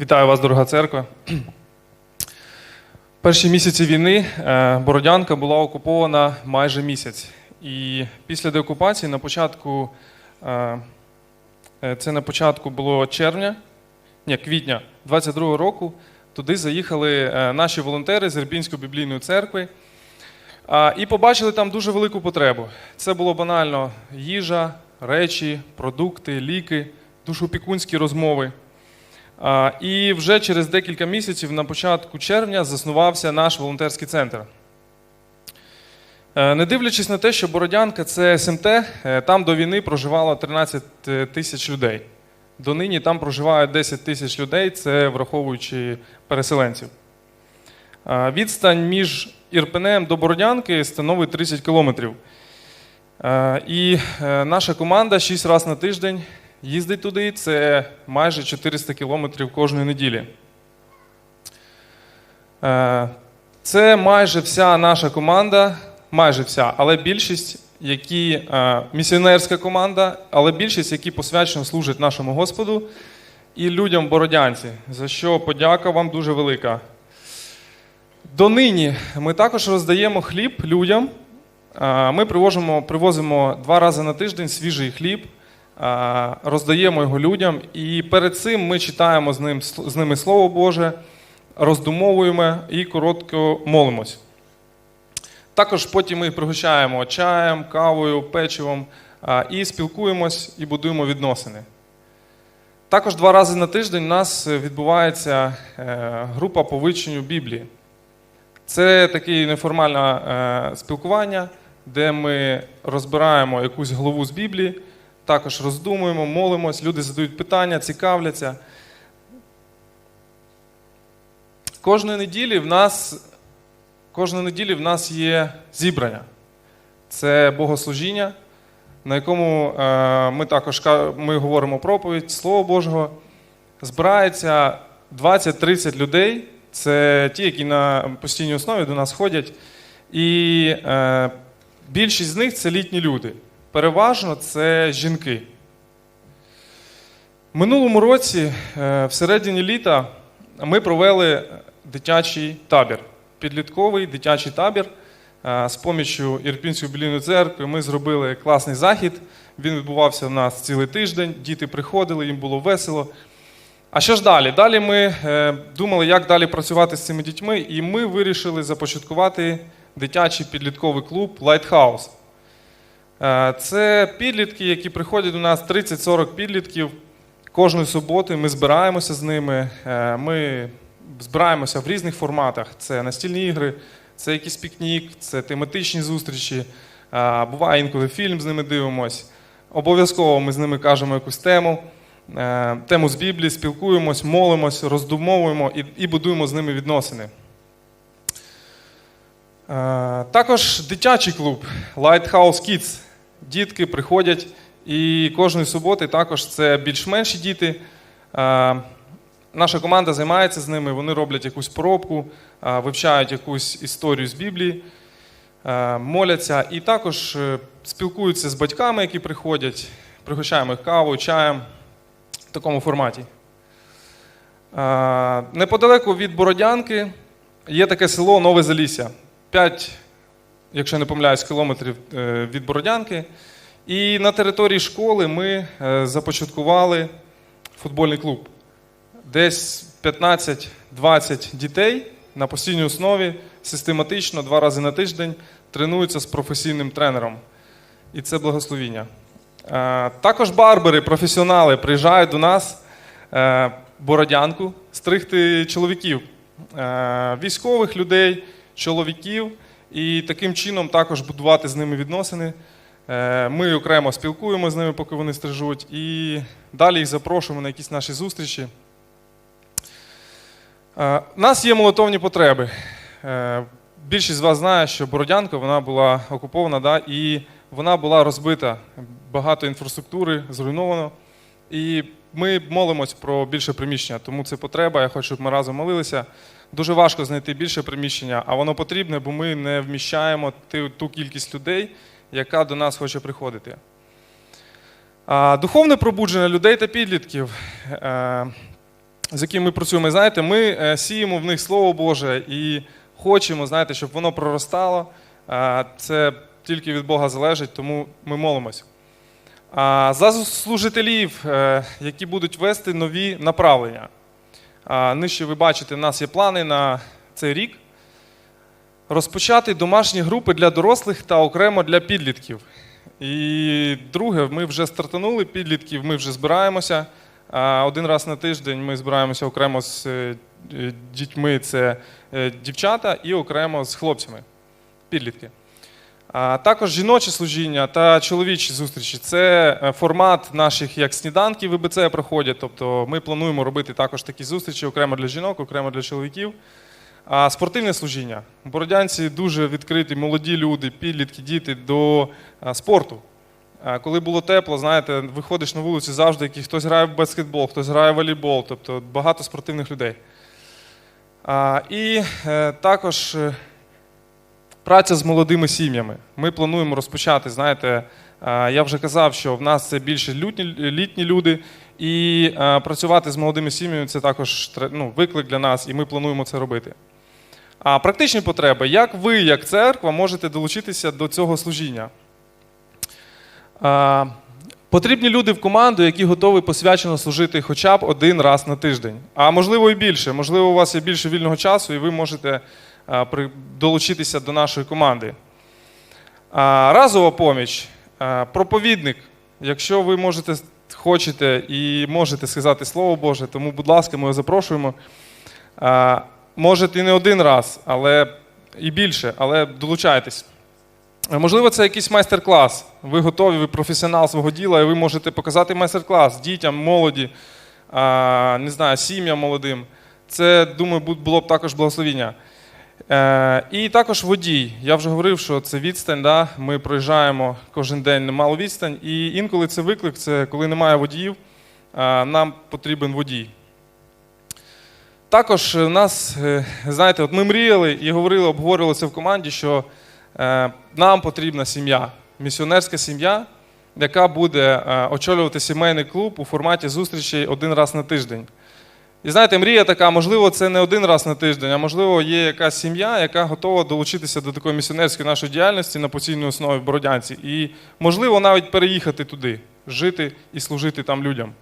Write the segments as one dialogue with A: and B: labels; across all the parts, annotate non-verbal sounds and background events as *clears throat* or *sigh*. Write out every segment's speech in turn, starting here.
A: Вітаю вас, дорога церква. *clears throat* Перші місяці війни е, Бородянка була окупована майже місяць. І після деокупації на початку, е, е, це на початку було червня, ні, квітня 22-го року, туди заїхали наші волонтери з Ірпінської біблійної церкви і побачили там дуже велику потребу. Це було банально їжа, речі, продукти, ліки, душопікунські розмови. І вже через декілька місяців, на початку червня, заснувався наш волонтерський центр. Е, Не дивлячись на те, що Бородянка це СМТ, е, там до війни проживало 13 тисяч людей. Донині там проживає 10 тисяч людей, це враховуючи переселенців. Е, Відстань між Ірпенем до Бородянки становить 30 кілометрів. Е, І е, наша команда 6 разів на тиждень їздить туди. Це майже 400 кілометрів кожної неділі. Е, Це майже вся наша команда, майже вся, але більшість, які е, місіонерська команда, але більшість, які посвячено служать нашому Господу і людям Бородянці, за що подяка вам дуже велика. Донині ми також роздаємо хліб людям. Е, Ми привозимо, привозимо два рази на тиждень свіжий хліб, роздаємо його людям, і перед цим ми читаємо з, ним, з ними Слово Боже, роздумовуємо і коротко молимось. Також потім ми пригощаємо чаєм, кавою, печивом і спілкуємось і будуємо відносини. Також два рази на тиждень у нас відбувається е, група по вивченню Біблії. Це таке неформальне е, спілкування, де ми розбираємо якусь главу з Біблії, також роздумуємо, молимось, люди задають питання, цікавляться. Кожної неділі в нас, кожної неділі в нас є зібрання. Це богослужіння, на якому е, ми також ми говоримо проповідь Слово Божого. Збирається 20-30 людей. Це ті, які на постійній основі до нас ходять. І е, більшість з них це літні люди. Переважно це жінки. Минулому році, е, в середині літа, ми провели дитячий табір, підлітковий дитячий табір. Е, З поміччю Ірпінської білійної церкви ми зробили класний захід. Він відбувався в нас цілий тиждень. Діти приходили, їм було весело. А що ж далі? Далі ми е, думали, як далі працювати з цими дітьми, і ми вирішили започаткувати дитячий підлітковий клуб Lighthouse. Е, це підлітки, які приходять до нас 30-40 підлітків. Кожної суботи ми збираємося з ними. Е, ми збираємося в різних форматах: це настільні ігри, це якийсь пікнік, це тематичні зустрічі. Е, буває інколи фільм з ними дивимось. Обов'язково ми з ними кажемо якусь тему. Тему з Біблії, спілкуємось, молимось, роздумовуємо і, будуємо з ними відносини. Також дитячий клуб Lighthouse Kids. Дітки приходять і кожної суботи також це більш-менші діти. Наша команда займається з ними, вони роблять якусь поробку, вивчають якусь історію з Біблії, моляться і також е, спілкуються з батьками, які приходять, пригощаємо їх кавою, чаєм в такому форматі. Неподалеку від Бородянки є таке село Нове Залісся. 5, якщо не помиляюсь, кілометрів е, від Бородянки. І на території школи ми е, започаткували футбольний клуб. Десь 15-20 дітей на постійній основі систематично два рази на тиждень тренуються з професійним тренером. І це благословіння. Е, Також барбери, професіонали приїжджають до нас Бородянку стригти чоловіків, військових людей, чоловіків, і таким чином також будувати з ними відносини. Е, Ми окремо спілкуємося з ними, поки вони стрижуть, і далі їх запрошуємо на якісь наші зустрічі. Е, У нас є молотовні потреби. Е, Більшість з вас знає, що Бородянка вона була окупована, да, і вона була розбита. Багато інфраструктури зруйновано. І ми молимось про більше приміщення, тому це потреба. Я хочу, щоб ми разом молилися. Дуже важко знайти більше приміщення, а воно потрібне, бо ми не вміщаємо ту, кількість людей, яка до нас хоче приходити. Духовне пробудження людей та підлітків. Е, з якими ми працюємо. Знаєте, ми е, сіємо в них Слово Боже і хочемо, знаєте, щоб воно проростало. Е, Це тільки від Бога залежить, тому ми молимося. А За служителів, які будуть вести нові направлення. Нижче ви бачите, в нас є плани на цей рік. Розпочати домашні групи для дорослих та окремо для підлітків. І друге, ми вже стартанули підлітків, ми вже збираємося. Один раз на тиждень ми збираємося окремо з е, дітьми, це е, дівчата, і окремо з хлопцями, підлітки. Також жіноче служіння та чоловічі зустрічі це е, формат наших як сніданків ВБЦ проходять. Тобто ми плануємо робити також такі зустрічі окремо для жінок, окремо для чоловіків. А спортивне служіння. Бородянці дуже відкриті, молоді люди, підлітки, діти до спорту. Коли було тепло, знаєте, виходиш на вулицю завжди, який хтось грає в баскетбол, хтось грає в волейбол, тобто багато спортивних людей. І е, також е, праця з молодими сім'ями. Ми плануємо розпочати. Знаєте, е, я вже казав, що в нас це більше літні, люди, і е, працювати з молодими сім'ями це також ну, виклик для нас, і ми плануємо це робити. А практичні потреби. Як ви, як церква, можете долучитися до цього служіння? Потрібні люди в команду, які готові посвячено служити хоча б один раз на тиждень. А можливо і більше. Можливо, у вас є більше вільного часу, і ви можете долучитися до нашої команди. Разова поміч, проповідник. Якщо ви можете, хочете і можете сказати Слово Боже, тому, будь ласка, ми вас запрошуємо. Можете і не один раз, але і більше, але долучайтесь. Можливо, це якийсь майстер-клас. Ви готові, ви професіонал свого діла, і ви можете показати майстер-клас дітям, молоді, не знаю, сім'ям молодим. Це, думаю, було б також благословіння. Е, І також водій. Я вже говорив, що це відстань. Да? Ми проїжджаємо кожен день немало відстань. І інколи це виклик, це коли немає водіїв, нам потрібен водій. Також у нас, е, знаєте, от ми мріяли і говорили, обговорювали це в команді, що е, нам потрібна сім'я, місіонерська сім'я, яка буде е, очолювати сімейний клуб у форматі зустрічей один раз на тиждень. І знаєте, мрія така, можливо, це не один раз на тиждень, а можливо, є якась сім'я, яка готова долучитися до такої місіонерської нашої діяльності на постійній основі в Бородянці. І, можливо, навіть переїхати туди, жити і служити там людям.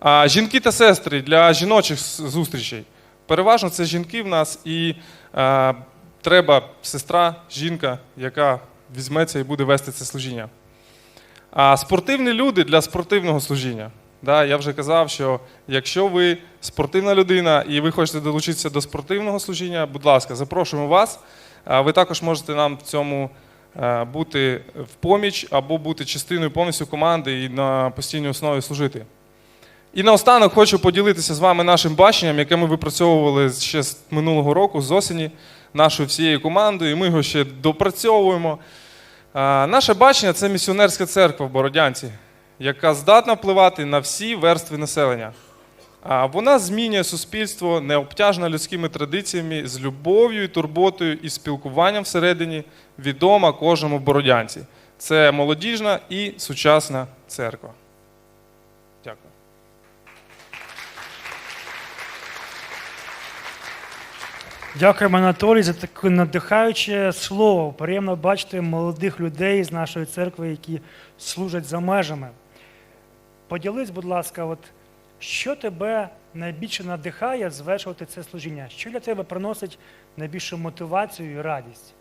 A: А жінки та сестри для жіночих зустрічей. Переважно це жінки в нас, і е, треба сестра, жінка, яка візьметься і буде вести це служіння. А спортивні люди для спортивного служіння. Да, я вже казав, що якщо ви спортивна людина і ви хочете долучитися до спортивного служіння, будь ласка, запрошуємо вас. Ви також можете нам в цьому е, бути в поміч або бути частиною повністю команди і на постійній основі служити. І наостанок хочу поділитися з вами нашим баченням, яке ми випрацьовували ще з минулого року, з осені, нашою всією командою, і ми його ще допрацьовуємо. Наше бачення це місіонерська церква в Бородянці, яка здатна впливати на всі верстви населення. Вона змінює суспільство, не обтяжена людськими традиціями, з любов'ю і турботою і спілкуванням всередині, відома кожному Бородянці. Це молодіжна і сучасна церква. Дякую.
B: Дякуємо, Анатолій, за таке надихаюче слово. Приємно бачити молодих людей з нашої церкви, які служать за межами. Поділись, будь ласка, от, що тебе найбільше надихає звершувати це служіння? Що для тебе приносить найбільшу мотивацію і радість?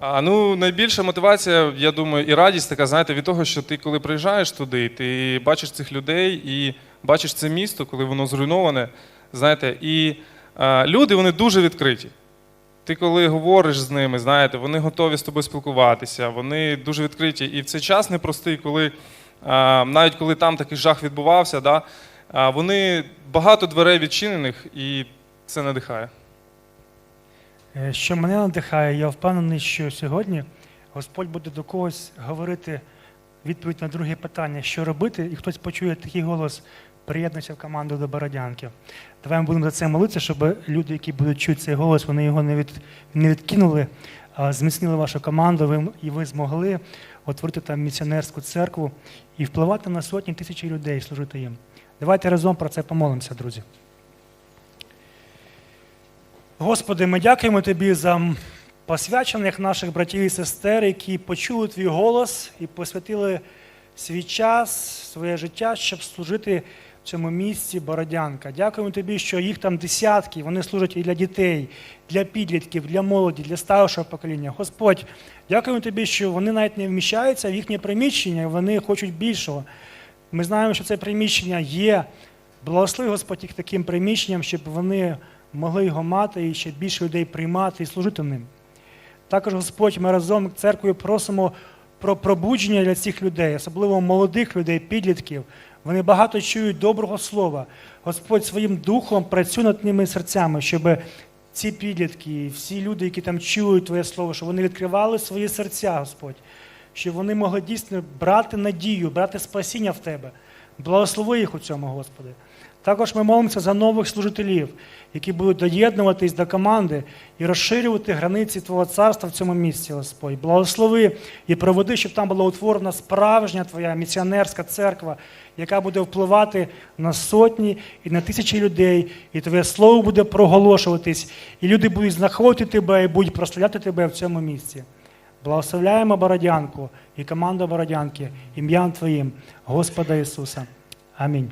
A: А, ну, найбільша мотивація, я думаю, і радість така, знаєте, від того, що ти, коли приїжджаєш туди, ти бачиш цих людей і бачиш це місто, коли воно зруйноване. Знаєте, і а, люди вони дуже відкриті. Ти коли говориш з ними, знаєте, вони готові з тобою спілкуватися, вони дуже відкриті. І в цей час непростий, коли навіть коли там такий жах відбувався, да, вони багато дверей відчинених, і це надихає.
B: Е, Що мене надихає, я впевнений, що сьогодні Господь буде до когось говорити відповідь на друге питання, що робити, і хтось почує такий голос, приєднуйся в команду до Бородянки. Давай ми будемо за це молитися, щоб люди, які будуть чути цей голос, вони його не, від, не відкинули, зміцнили вашу команду, і ви змогли отворити там місіонерську церкву і впливати на сотні тисяч людей, служити їм. Давайте разом про це помолимося, друзі. Господи, ми дякуємо Тобі за посвячених наших братів і сестер, які почули Твій голос і посвятили свій час, своє життя, щоб служити цьому місці Бородянка. Дякуємо Тобі, що їх там десятки, вони служать і для дітей, для підлітків, для молоді, для старшого покоління. Господь, дякуємо Тобі, що вони навіть не вміщаються в їхнє приміщення, вони хочуть більшого. Ми знаємо, що це приміщення є. Благослови Господь їх таким приміщенням, щоб вони могли його мати і ще більше людей приймати і служити ним. Також, Господь, ми разом з церквою просимо про пробудження для цих людей, особливо молодих людей, підлітків. Вони багато чують доброго слова. Господь своїм духом працює над ними серцями, щоб ці підлітки, всі люди, які там чують Твоє Слово, щоб вони відкривали свої серця, Господь, щоб вони могли дійсно брати надію, брати спасіння в Тебе. Благослови їх у цьому, Господи. Також ми молимося за нових служителів, які будуть доєднуватись до команди і розширювати границі Твого царства в цьому місці, Господь. Благослови і проведи, щоб там була утворена справжня Твоя місіонерська церква, яка буде впливати на сотні і на тисячі людей, і Твоє слово буде проголошуватись, і люди будуть знаходити Тебе і будуть прославляти Тебе в цьому місці. Благословляємо Бородянку і команду Бородянки ім'ям Твоїм, Господа Ісуса. Амінь.